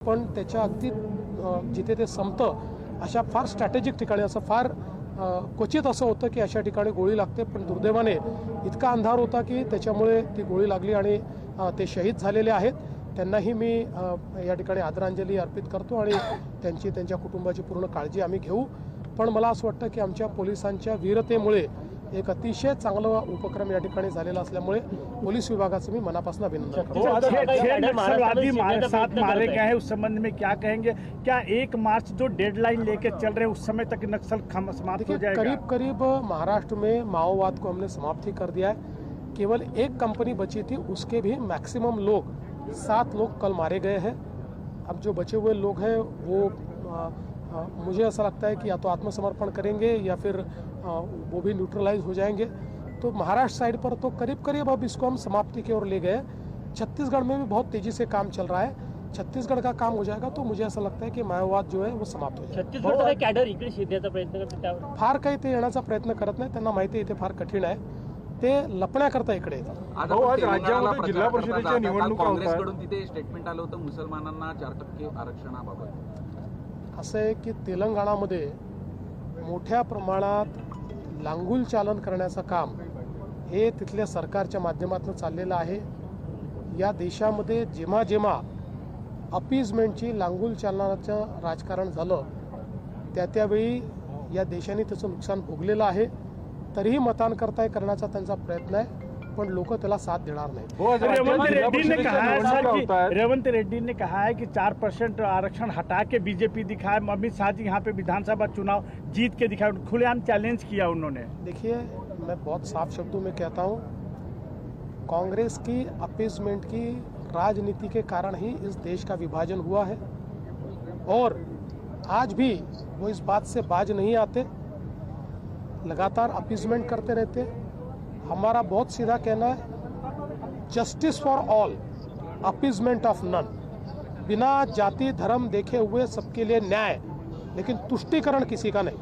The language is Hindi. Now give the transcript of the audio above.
पण त्याच्या अगदी जिथे ते संपतं अशा फार स्ट्रॅटेजिक ठिकाणी असं फार क्वचित असं होतं की अशा ठिकाणी गोळी लागते पण दुर्दैवाने इतका अंधार होता की त्याच्यामुळे ती गोळी लागली आणि ते शहीद झालेले आहेत. त्यांनाही मी या ठिकाणी आदरांजली अर्पित करतो आणि त्यांची त्यांच्या कुटुंबाची पूर्ण काळजी आम्ही घेऊ. पण मला असं वाटतं की आमच्या पोलिसांच्या वीरतेमुळे एक अतिशय चांगला उपक्रम या ठिकाणी झालेला असल्यामुळे पोलीस विभागाचं मी मनापासून अभिनंदन करतो. मारे गए हैं। उस संबंध में क्या कहेंगे? क्या एक मार्च जो डेडलाइन लेके चल रहे उस समय तक नक्सल समाप्त हो जाएगा? करीब करीब महाराष्ट्र में माओवाद को हमने समाप्त ही कर दिया है। केवल एक कंपनी बची थी उसके भी मैक्सिमम लोग सात लोग कल मारे गए हैं। अब जो बचे हुए लोग हैं वो अ, अ, मुझे ऐसा लगता है कि या तो आत्मसमर्पण करेंगे या फिर वो भी न्यूट्रलाइज हो जाएंगे। तो महाराष्ट्र साइड पर तो करीब करीब अब इसको हम समाप्ति की ओर ले गए छत्तीसगढ़ में भी बहुत तेजी से काम चल रहा है। छत्तीसगढ़ का काम हो जाएगा तो मुझे ऐसा लगता है कि माओवाद जो है वो समाप्त हो जाएगा। कॅडर इकडे प्रयत्न फार काही ते येण्याचा प्रयत्न करत नाही त्यांना माहिती आहे इथे फार कठीण आहे. ते लपण्याकरता इकडे येतात. राज्यामध्ये जिल्हा करता परिषदेच्या निवडणुका. काँग्रेसकडून तिथे स्टेटमेंट आलं होतं मुसलमानांना चार टक्के आरक्षणाबाबत. असं आहे की तेलंगणामध्ये मोठ्या प्रमाणात लांगुल चालन करण्याचं काम हे तिथल्या सरकारच्या माध्यमातून चाललेलं आहे. या देशामध्ये जेव्हा जेव्हा अपीजमेंटची लांगुल चालनाचं राजकारण झालं त्या त्यावेळी या देशाने त्याचं नुकसान भोगलेलं आहे. तरीही मतांकरताय करण्याचा त्यांचा प्रयत्न आहे. पण लोक त्याला साथ देणार रेवंत रेड्डी ने कहा है सर कि रेवंत रेड्डी ने कहा है कि चार परसेंट आरक्षण हटा के बीजेपी दिखाए। अमित शाह जी यहाँ पे विधानसभा चुनाव जीत के दिखाए। खुलेआम चैलेंज किया उन्होंने। देखिए मैं बहुत साफ़ शब्दों में कहता हूँ कांग्रेस की अपीजमेंट की राजनीति के कारण ही इस देश का विभाजन हुआ है। और आज भी वो इस बात से बाज नहीं आते लगातार अपीजमेंट करते रहते हमारा बहुत सीधा कहना है justice for all appeasement of none बिना जाति धर्म देखे हुए सबके लिए न्याय, लेकिन तुष्टिकरण किसी का नहीं।